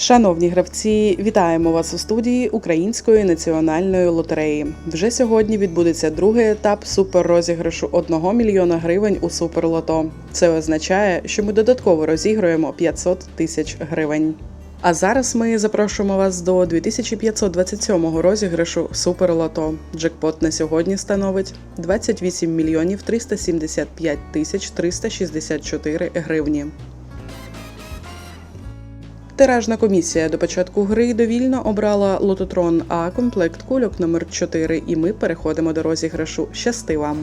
Шановні гравці, вітаємо вас у студії Української національної лотереї. Вже сьогодні відбудеться другий етап суперрозіграшу 1 мільйона гривень у суперлото. Це означає, що ми додатково розіграємо 500 тисяч гривень. А зараз ми запрошуємо вас до 2527 розіграшу Суперлото. Джекпот на сьогодні становить 28 мільйонів 375 тисяч 364 гривні. Тиражна комісія до початку гри довільно обрала лототрон А комплект кульок номер 4 і ми переходимо до розіграшу. Щасти вам!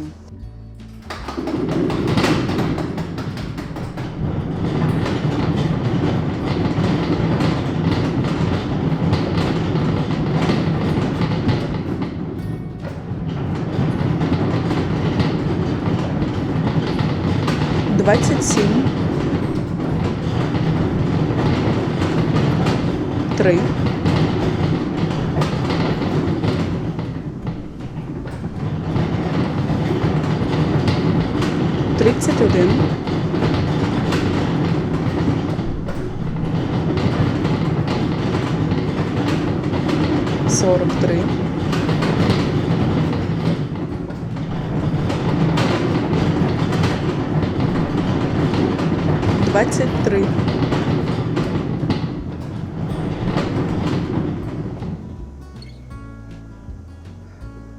Двадцять сім. Три. Тридцять один. Сорок три. Двадцять три.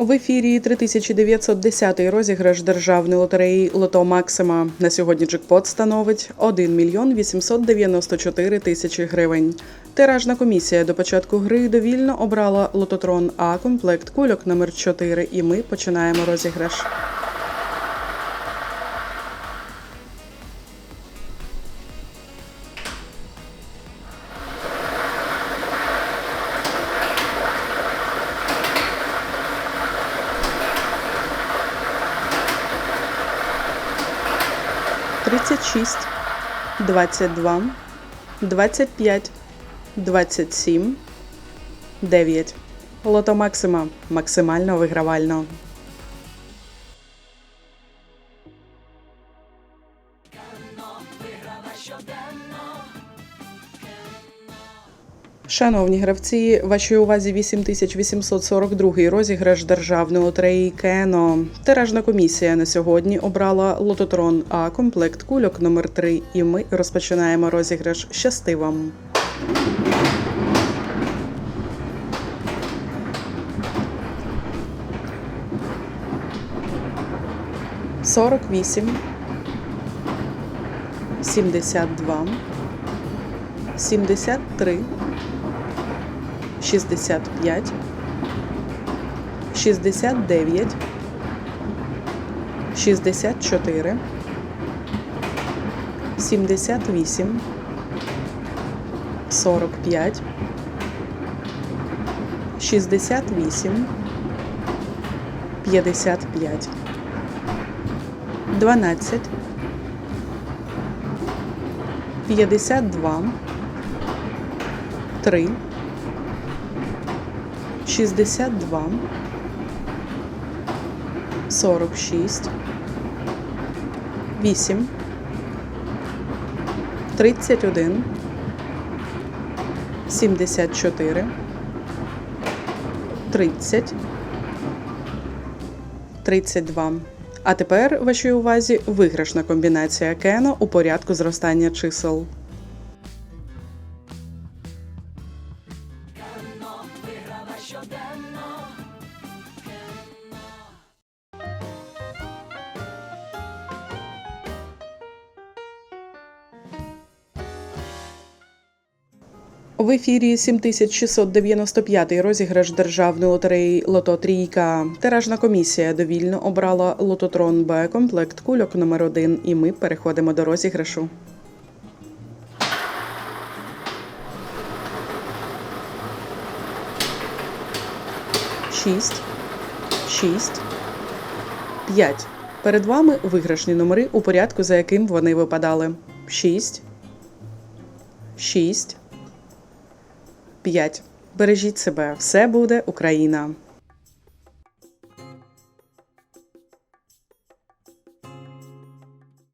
В ефірі 3910 розіграш державної лотереї Лото Максима. На сьогодні джекпот становить 1 мільйон 894 тисячі гривень. Тиражна комісія до початку гри довільно обрала лототрон А комплект кульок номер 4 і ми починаємо розіграш. Тридцять шість, двадцять два, двадцять п'ять, двадцять сім, дев'ять. Лото Максима максимально вигравально. Шановні гравці, вашій увазі 8842 розіграш державної лотереї Кено. Тиражна комісія на сьогодні обрала лототрон А комплект кульок номер 3 і ми розпочинаємо розіграш. Щасти вам! Сорок вісім, сімдесят два, сімдесят три. 65, 69, 64, 78, 45, 68, 55, 12, 52, 3, 62, 46, 8, 31, 74, 30, 32. А тепер вашій увазі виграшна комбінація Кено у порядку зростання чисел. В ефірі 7695 розіграш державної лотереї Лото Трійка. Тиражна комісія довільно обрала лототрон Б комплект кульок номер 1 і ми переходимо до розіграшу. Шість, шість, п'ять. Перед вами виграшні номери у порядку, за яким вони випадали. 6, 6, 5. Бережіть себе. Все буде Україна!